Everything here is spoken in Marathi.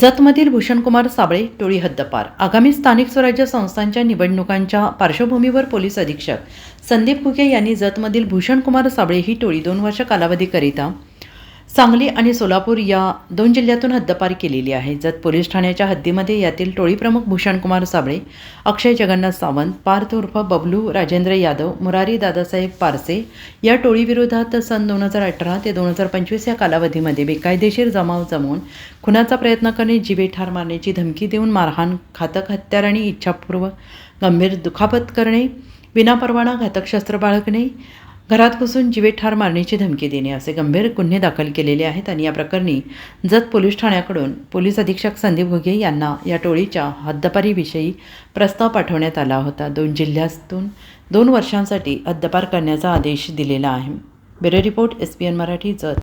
जतमधील भूषणकुमार साबळे टोळी हद्दपार. आगामी स्थानिक स्वराज्य संस्थांच्या निवडणुकांच्या पार्श्वभूमीवर पोलीस अधीक्षक संदीप कुके यांनी जतमधील भूषणकुमार साबळे ही टोळी दोन वर्ष कालावधीकरिता सांगली आणि सोलापूर या दोन जिल्ह्यातून हद्दपार केलेली आहे. जत पोलीस ठाण्याच्या हद्दीमध्ये यातील टोळीप्रमुख भूषणकुमार साबळे अक्षय जगन्नाथ सावंत पार्थ उर्फ बबलू राजेंद्र यादव मुरारी दादासाहेब पारसे या टोळीविरोधात सन दोन हजार अठरा ते दोन हजार पंचवीस या कालावधीमध्ये बेकायदेशीर जमाव जमवून खुनाचा प्रयत्न करणे जिवे ठार मारण्याची धमकी देऊन मारहाण घातक हत्यार आणि इच्छापूर्व गंभीर दुखापत करणे विनापरवाना घातक शस्त्र बाळगणे घरात घुसून जीवे ठार मारण्याची धमकी देणे असे गंभीर गुन्हे दाखल केलेले आहेत आणि या प्रकरणी जत पोलीस ठाण्याकडून पोलीस अधीक्षक संदीप घुगे यांना या टोळीच्या हद्दपारीविषयी प्रस्ताव पाठवण्यात आला होता. दोन जिल्ह्यातून दोन वर्षांसाठी हद्दपार करण्याचा आदेश दिलेला आहे. Bureau report S P N Marathi Jat